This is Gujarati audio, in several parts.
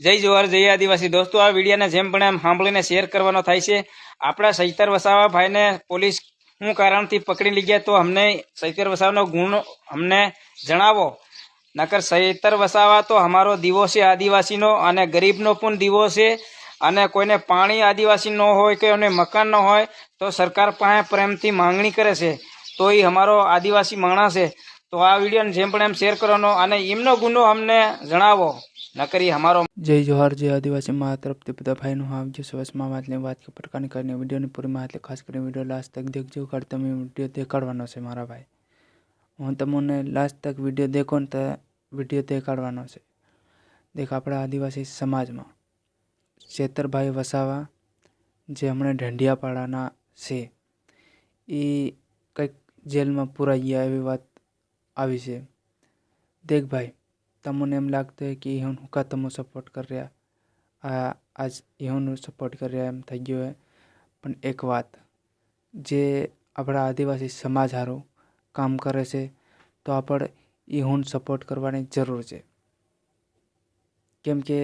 જય જોહાર જય આદિવાસી. દોસ્તો, આ વિડીયોને જેમ પણ એમ સાંભળીને શેર કરવાનો થાય છે, આપણા સૈતર વસાવા ભાઈને પોલીસ શું કારણથી પકડી લઈ ગયા તો અમને સૈતર વસાવાનો ગુણ અમને જણાવો. નકર સૈતર વસાવા તો અમારો દીવો છે આદિવાસીનો અને ગરીબનો પણ દીવો છે અને કોઈને પાણી આદિવાસી ન હોય કે એને મકાન ન હોય તો સરકાર પાસે પ્રેમથી માંગણી કરે છે. તો એ અમારો આદિવાસી માણસ છે. તો આ વિડીયોને જેમ પણ એમ શેર કરવાનો અને એમનો ગુનો અમને જણાવો. નકર અમારો જય જોહાર, જય આદિવાસી મા તરફથી બધા ભાઈનું હા આવજો સવાસમાં વાતની વાત કે પ્રકારની કરીને વિડીયોની પૂરી માહિતી ખાસ કરીને વીડિયો લાસ્ટ તક દેખજો કારણ તમે વીડિયો દેખાડવાનો છે મારા ભાઈ. હું તમને લાસ્ટ તક વીડિયો દેખો ને તો વીડિયો દેખાડવાનો છે. દેખ આપણા આદિવાસી સમાજમાં શેતરભાઈ વસાવા જે હમણાં ઢંઢિયાપાડાના છે, એ કંઈક જેલમાં પુરાઈ ગયા એવી વાત આવી છે. દેખ ભાઈ તમને એમ લાગતું હોય કે હું કા તમે સપોર્ટ કરી રહ્યા આ આજ એનું સપોર્ટ કરી રહ્યા એમ થઈ ગયું હોય પણ એક વાત જે આપણા આદિવાસી સમાજ હારું કામ કરે છે તો આપણે એ હું સપોર્ટ કરવાની જરૂર છે કેમ કે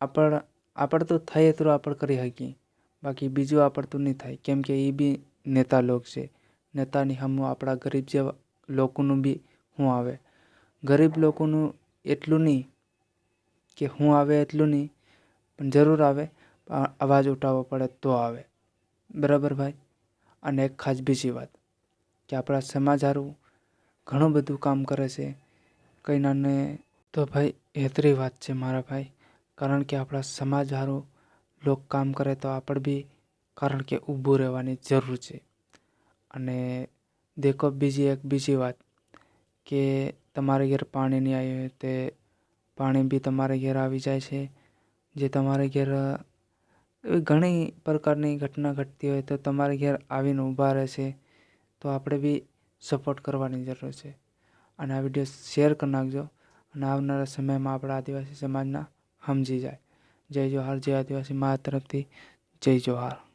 આપણ આપણે તો થાય એટલું આપણે કરી શકીએ બાકી બીજું આપણે તો નહીં થાય કેમ કે એ બી નેતા લોક છે નેતાની હમ આપણા ગરીબ જેવા લોકોનું બી શું આવે ગરીબ લોકોનું એટલું નહીં કે હું આવે એટલું નહીં, પણ જરૂર આવે અવાજ ઉઠાવવો પડે તો આવે. બરાબર ભાઈ? અને એક ખાસ બીજી વાત, કે આપણા સમાજ સારું ઘણું બધું કામ કરે છે. કંઈ નાને તો ભાઈ, હેતરી વાત છે મારા ભાઈ. કારણ કે આપણા સમાજ સારું લોક કામ કરે તો આપણે બી, કારણ કે ઊભું રહેવાની જરૂર છે. અને દેખો બીજી એક બીજી વાત, કે તમારે ઘેર પાણી નહીં આવ્યું તે પાણી બી તમારે ઘેર આવી જાય છે. જે તમારે ઘેર, એવી ઘણી પ્રકારની ઘટના ઘટતી હોય તો તમારે ઘેર આવીને ઊભા રહેશે તો આપણે બી સપોર્ટ કરવાની જરૂર છે. અને આ વીડિયો શેર કરી નાખજો અને આવનારા સમયમાં આપણા આદિવાસી સમાજના સમજી જાય. જય જોહાર, જય આદિવાસી મારા તરફથી જય જોહાર.